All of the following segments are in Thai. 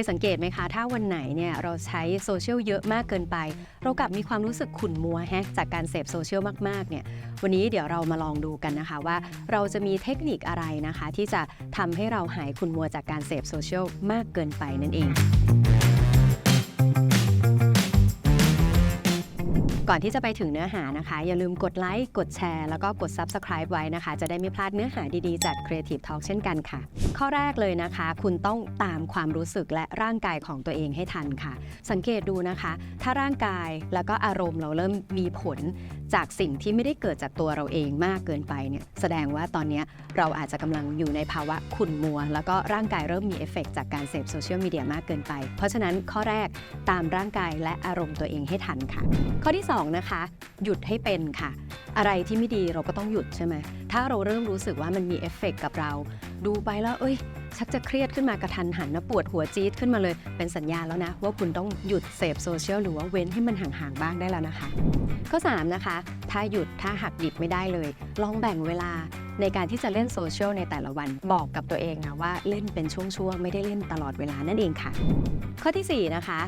ยสังเกตไหมคะ ถ้าวันไหนเนี่ยเราใช้โซเชียลเยอะมากเกินไป เรากลับมีความรู้สึกขุ่นมัวแฮะจากการเสพโซเชียลมากๆเนี่ยวันนี้เดี๋ยวเรามาลองดูกันนะคะว่าเราจะมีเทคนิคอะไรนะคะ ที่จะทำให้เราหายขุ่นมัวจากการเสพโซเชียลมากเกินไปนั่นเอง ก่อนที่จะไปถึงเนื้อหานะคะ อย่าลืมกดไลค์ กดแชร์ แล้วก็กด Subscribe ไว้นะคะ จะได้ไม่พลาดเนื้อหาดีๆ จาก Creative Talk เช่นกันค่ะ ข้อแรกเลยนะคะ คุณต้องตามความรู้สึกและร่างกายของตัวเองให้ทันค่ะ สังเกตดูนะคะ ถ้าร่างกายแล้วก็อารมณ์เราเริ่มมีผลจากสิ่งที่ไม่ได้เกิดจากตัวเราเองมากเกินไปเนี่ยแสดงว่าตอนนี้เราอาจจะกำลังอยู่ในภาวะขุ่นมัว แล้วก็ร่างกายเริ่มมีเอฟเฟกต์จากการเสพโซเชียลมีเดียมากเกินไป เพราะฉะนั้นข้อแรกตามร่างกายและอารมณ์ตัวเองให้ทันค่ะ ข้อที่ 2 นะคะ หยุดให้เป็นค่ะ อะไรที่ไม่ดีเราก็ต้องหยุดใช่ไหมถ้าเราเริ่มรู้สึกว่ามันมีเอฟเฟกต์กับเรา ดูไปแล้วเอ้ย ชักจะเครียดขึ้นมากระทันหันนะปวดหัวจี๊ดขึ้นมาเลย เป็นสัญญาณแล้วนะ ว่าคุณต้องหยุดเสพโซเชียลหรือว่าเว้นให้มันห่างๆบ้างได้แล้วนะคะ ข้อ 3 นะคะ ถ้าหยุดถ้าหักดิบไม่ได้เลย ลองแบ่งเวลาในการที่จะเล่นโซเชียลในแต่ละวันบอกกับตัวเองนะว่าเล่นเป็นช่วงๆ ไม่ได้เล่นตลอดเวลานั่นเองค่ะ ข้อทีสี่4 นะคะ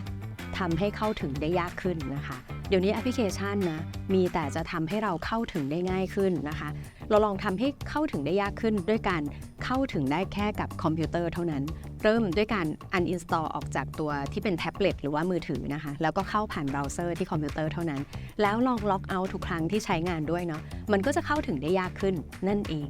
ทำให้เข้าถึงได้ยากขึ้นนะคะ เดี๋ยวนี้แอปพลิเคชันนะมีแต่จะทำให้เราเข้าถึงได้ง่ายขึ้นนะคะ เราลองทำให้เข้าถึงได้ยากขึ้นด้วยการเข้าถึงได้แค่กับคอมพิวเตอร์เท่านั้น เริ่มด้วยการ uninstall ออกจากตัวที่เป็นแท็บเล็ตหรือว่ามือถือนะคะ แล้วก็เข้าผ่านเบราว์เซอร์ที่คอมพิวเตอร์เท่านั้น แล้วลองล็อกเอาท์ทุกครั้งที่ใช้งานด้วยเนาะมันก็จะเข้าถึงได้ยากขึ้นนั่นเอง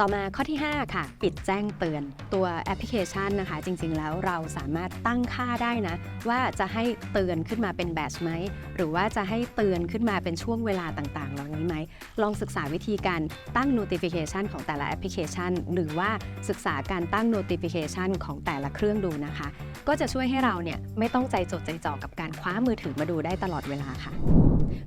ต่อมาข้อที่ 5 ค่ะ ปิดแจ้งเตือนตัวแอปพลิเคชันนะคะ จริง ๆ แล้วเราสามารถตั้งค่าได้นะ ว่าจะให้เตือนขึ้นมาเป็นแบตไหม หรือว่าจะให้เตือนขึ้นมาเป็นช่วงเวลาต่างๆ เหล่านี้ไหม ลองศึกษาวิธีการตั้ง notification ของแต่ละแอปพลิเคชัน หรือว่าศึกษาการตั้ง notification ของแต่ละเครื่องดูนะคะ ก็จะช่วยให้เราเนี่ยไม่ต้องใจจดใจจ่อกับการคว้ามือถือมาดูได้ตลอดเวลาค่ะ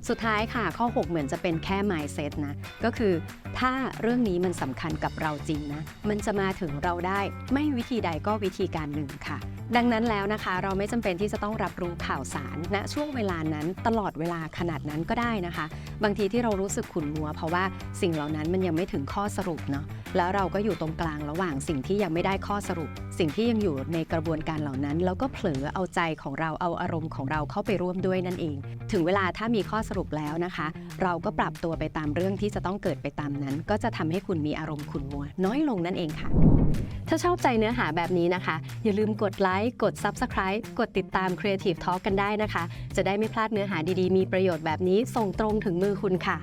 สุดท้ายค่ะข้อ 6 เหมือนจะเป็นแค่ mindset นะ ก็คือถ้าเรื่องนี้มันสำคัญกับเราจริงนะ มันจะมาถึงเราได้ไม่วิธีใดก็วิธีการหนึ่งค่ะ ดังนั้นแล้วนะคะ เราไม่จำเป็นที่จะต้องรับรู้ข่าวสารณช่วงเวลานั้นตลอดเวลาขนาดนั้นก็ได้นะคะ บางทีที่เรารู้สึกขุ่นมัว เพราะว่าสิ่งเหล่านั้นมันยังไม่ถึงข้อสรุปเนาะแล้วเราก็อยู่ตรงกลางระหว่างสิ่งที่ยังไม่ได้ข้อสรุป สิ่งที่ยังอยู่ในกระบวนการเหล่านั้น แล้วก็เผลอเอาใจของเราเอาอารมณ์ของเราเข้าไปร่วมด้วยนั่นเอง ถึงเวลาถ้ามีข้อสรุปแล้วนะคะ เราก็ปรับตัวไปตามเรื่องที่จะต้องเกิดไปตามนั้น ก็จะทำให้คุณมีอารมณ์ขุ่นมัว น้อยลงนั่นเองค่ะ ถ้าชอบใจเนื้อหาแบบนี้นะคะ อย่าลืมกดไลค์กด Subscribe กดติดตาม Creative Talk กันได้นะคะ จะได้ไม่พลาดเนื้อหาดีๆ มีประโยชน์แบบนี้ส่งตรงถึงมือคุณค่ะ